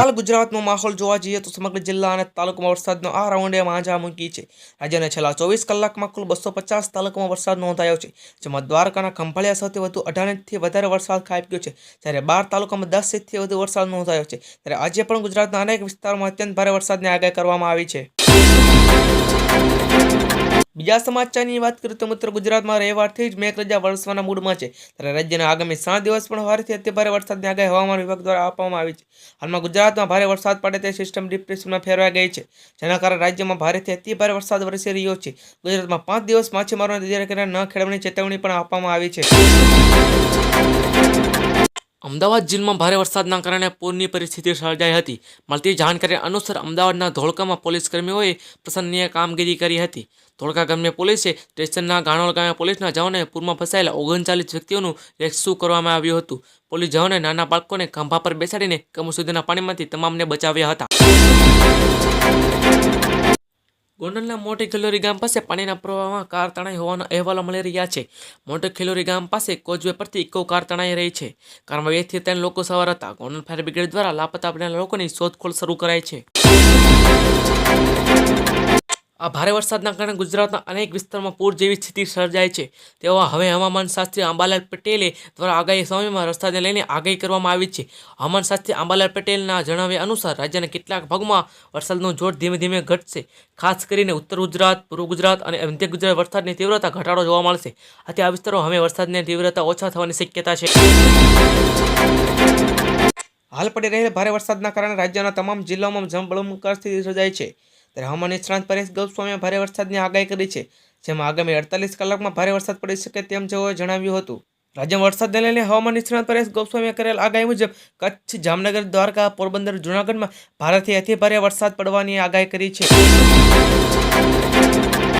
હાલ ગુજરાતનો માહોલ જોવા જઈએ તો સમગ્ર જિલ્લા અને તાલુકામાં વરસાદનો આ રાઉન્ડે માંજા મૂકી છે. રાજ્યના છેલ્લા ચોવીસ કલાકમાં કુલ બસો પચાસ તાલુકામાં વરસાદ નોંધાયો છે, જેમાં દ્વારકાના ખંભાળિયા સૌથી વધુ અઢારથી વધારે વરસાદ ખાબક્યો છે, જ્યારે બાર તાલુકામાં દસ ઇંચથી વધુ વરસાદ નોંધાયો છે, ત્યારે આજે પણ ગુજરાતના અનેક વિસ્તારોમાં અત્યંત ભારે વરસાદની આગાહી કરવામાં આવી છે. બીજા સમાચારની વાત કરીએ તો મિત્રો ગુજરાતમાં રવિવારથી જ મેઘરજા વરસવાના મૂડમાં છે. ત્યારે રાજ્યના આગામી સાત દિવસ પણ ભારેથી અતિ ભારે વરસાદની આગાહી હવામાન વિભાગ દ્વારા આપવામાં આવી છે. હાલમાં ગુજરાતમાં ભારે વરસાદ પડે તે સિસ્ટમ ડિપ્રેશનમાં ફેરવાઈ ગઈ છે. જેના કારણે રાજ્યમાં ભારેથી અતિભારે વરસાદ વરસી રહ્યો છે. ગુજરાતમાં પાંચ દિવસ માછીમારોને દરિયા કિનારે ન ખેડવાની ચેતવણી પણ આપવામાં આવી છે. અમદાવાદ જિલ્લામાં ભારે વરસાદના કારણે પૂરની પરિસ્થિતિ સર્જાઈ હતી. મળતી જાણકારી અનુસાર અમદાવાદના ધોળકામાં પોલીસ કર્મીઓએ પ્રસન્નીય કામગીરી કરી હતી. ધોળકા ગામની પોલીસે સ્ટેશનના ગાણોલ ગામે પોલીસના જવાનોએ પૂરમાં ફસાયેલા ઓગણચાલીસ વ્યક્તિઓનું રેસ્ક્યુ કરવામાં આવ્યું હતું. પોલીસ જવાનોએ નાના બાળકોને ખંભા પર બેસાડીને કમર સુધીના પાણીમાંથી તમામને બચાવ્યા હતા. ગોંડલના મોટે ખિલોરી ગામ પાસે પાણીના પ્રવાહમાં કાર તણાઈ હોવાના અહેવાલો મળી રહ્યા છે. મોટે ખિલોરી ગામ પાસે કોચવે પરથી ઇકો કાર તણાઈ રહી છે. કારમાં બેથી ત્રણ લોકો સવાર હતા. ગોંડલ ફાયર બ્રિગેડ દ્વારા લાપતા બનેલા લોકોની શોધખોળ શરૂ કરાઈ છે. આ ભારે વરસાદના કારણે ગુજરાતના અનેક વિસ્તારોમાં પૂર જેવી સ્થિતિ સર્જાય છે. તેવા હવે હવામાન શાસ્ત્રી અંબાલાલ પટેલે દ્વારા આગાહી સમયમાં વરસાદને લઈને આગાહી કરવામાં આવી છે. હવામાન શાસ્ત્રી અંબાલાલ પટેલના જણાવ્યા અનુસાર રાજ્યના કેટલાક ભાગમાં વરસાદનું જોર ધીમે ધીમે ઘટશે. ખાસ કરીને ઉત્તર ગુજરાત, પૂર્વ ગુજરાત અને મધ્ય ગુજરાત વરસાદની તીવ્રતા ઘટાડો જોવા મળશે. આથી આ વિસ્તારો હવે વરસાદની તીવ્રતા ઓછા થવાની શક્યતા છે. હાલ પડી રહેલા ભારે વરસાદના કારણે રાજ્યના તમામ જિલ્લાઓમાં જમબળમકાર સ્થિતિ સર્જાઈ છે. ત્યારે હવામાન નિષ્ણાંત પરેશ ગોસ્વામીએ ભારે વરસાદની આગાહી કરી છે, જેમાં આગામી અડતાલીસ કલાકમાં ભારે વરસાદ પડી શકે તેમ જેઓએ જણાવ્યું હતું. રાજ્યમાં વરસાદને લઈને હવામાન નિષ્ણાંત પરેશ ગોસ્વામીએ કરેલ આગાહી મુજબ, કચ્છ, જામનગર, દ્વારકા, પોરબંદર, જૂનાગઢમાં ભારેથી અતિ ભારે વરસાદ પડવાની આગાહી કરી છે.